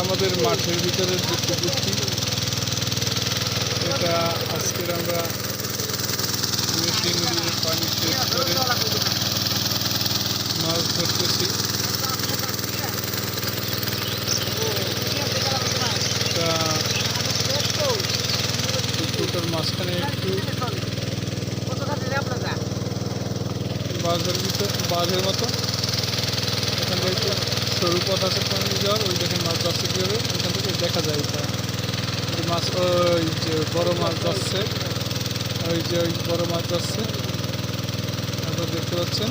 আমাদের মাঠের ভিতরের যে পুকুরটি এটা আজকের আমরা পানি সেচ করে মাছ ধরতেছি। মাঝখানে একটু বাঁধের ভিতর বাঁধের মতো। এখান থেকে একটু সরু পথ আছে পানি যাওয়ার ওই দেখেন মাছ যাচ্ছে কীভাবে? ওইখান থেকে দেখা যায় যে মাছ, ওই যে বড় মাছ যাচ্ছে। ওই যে ওই বড় মাছ যাচ্ছে। আপনারা দেখতে পাচ্ছেন?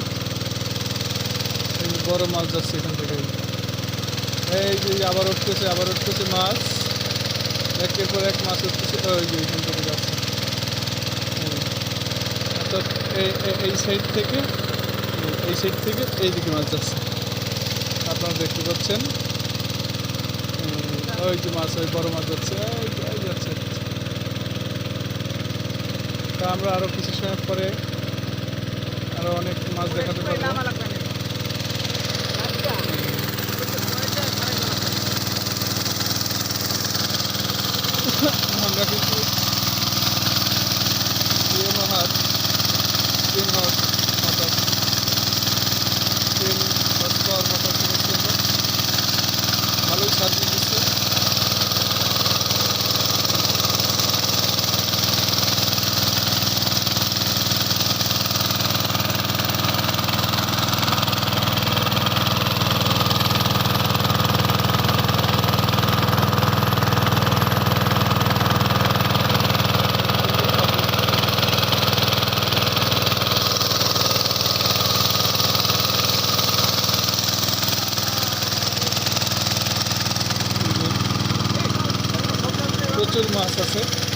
এই বড় মাছ যাচ্ছে এখান থেকে। এই যে আবার উঠতেছে আবার উঠতেছে মাছ। একের পর এক মাছ উঠতেছে, ওই যে এখান থেকে যাচ্ছে। অর্থাৎ এই সাইড থেকে, এই সাইড থেকে এই দিকে মাছ যাচ্ছে। আপনারা দেখতে পাচ্ছেন। ওই যে মাছ, ওই বড় মাছ যাচ্ছে যাচ্ছে তা আমরা আরও কিছু সময় পরে আরও অনেক মাছ দেখাতে প্রচুর মাছ আছে।